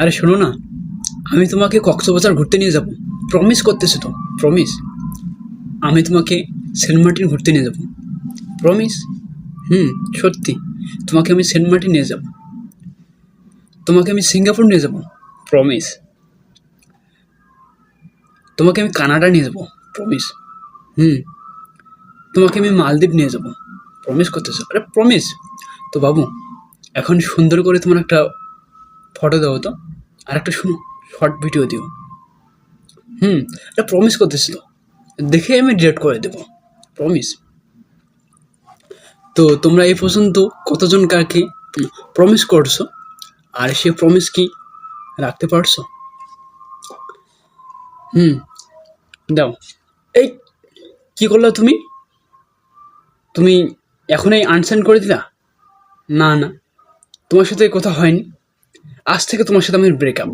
আরে শোনো না, আমি তোমাকে কক্সবাজার ঘুরতে নিয়ে যাব। প্রমিস করতেছো তো প্রমিস আমি তোমাকে সেন্ট মার্টিন ঘুরতে নিয়ে যাব। প্রমিস হুম, সত্যি। তোমাকে আমি সেন্ট মার্টিন নিয়ে যাব। তোমাকে আমি সিঙ্গাপুর নিয়ে যাব। প্রমিস তোমাকে আমি কানাডা নিয়ে যাব। প্রমিস হুম। তোমাকে আমি মালদ্বীপ নিয়ে যাব। প্রমিস করতেছো। আরে প্রমিস তো বাবু, এখন সুন্দর করে তোমার একটা ফটো দাও তো? আর একটা শুনো শর্ট ভিডিও দিও। হুম, এটা প্রমিস করতেছিল দেখে আমি ডিলেট করে দেবো প্রমিস তো তোমরা এই পর্যন্ত কতজন কাকে প্রমিস করছ? আর সে প্রমিস কি রাখতে পারছ? হুম, দাও। এই, কি করল তুমি? তুমি এখনই আনসেন্ড করে দিলা? না না। তোমার সাথে কথা হয়নি। আজ থেকে তোমার সাথে আমার ব্রেকআপ